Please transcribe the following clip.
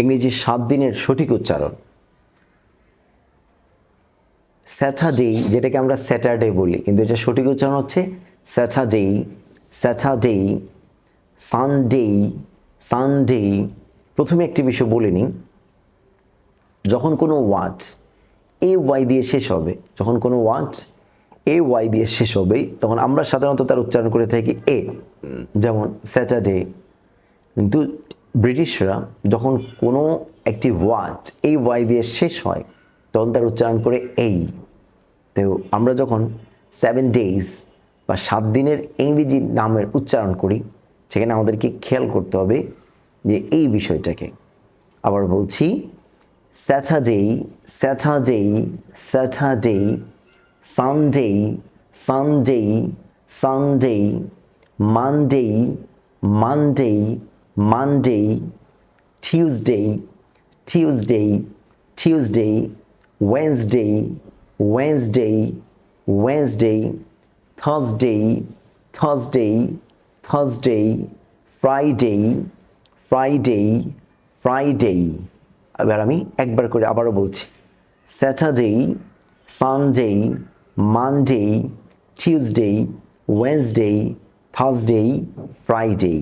ইংরেজি সাত দিনের সঠিক উচ্চারণ। স্যাটারডে যেটাকে আমরা স্যাটারডে বলি, কিন্তু এটা সঠিক উচ্চারণ হচ্ছে স্যাটারডে স্যাটারডে সানডে সানডে প্রথমে একটি বিষয় বলে নিই, যখন কোনো ওয়ার্ড এ ওয়াই দিয়ে শেষ হবে, যখন কোনো ওয়ার্ড এ ওয়াই দিয়ে শেষ হবে, তখন আমরা সাধারণত তার উচ্চারণ করে থাকি এ, যেমন স্যাটারডে। কিন্তু ব্রিটিশরা যখন কোনো একটি ওয়ার্ড এই ওয়াই দিয়ে শেষ হয়, তখন তার উচ্চারণ করে এই। তো আমরা যখন সেভেন ডেজ বা সাত দিনের ইংরেজি নামের উচ্চারণ করি, সেখানে আমাদেরকে খেয়াল করতে হবে যে এই বিষয়টাকে। আবার বলছি Saturday Saturday Saturday Sunday Sunday Sunday Monday Monday Monday Tuesday Tuesday Tuesday Wednesday Wednesday Wednesday Thursday Thursday Thursday Friday Friday Friday এবার আমি একবার করে আবারও বলছি। Saturday Sunday Monday Tuesday Wednesday Thursday Friday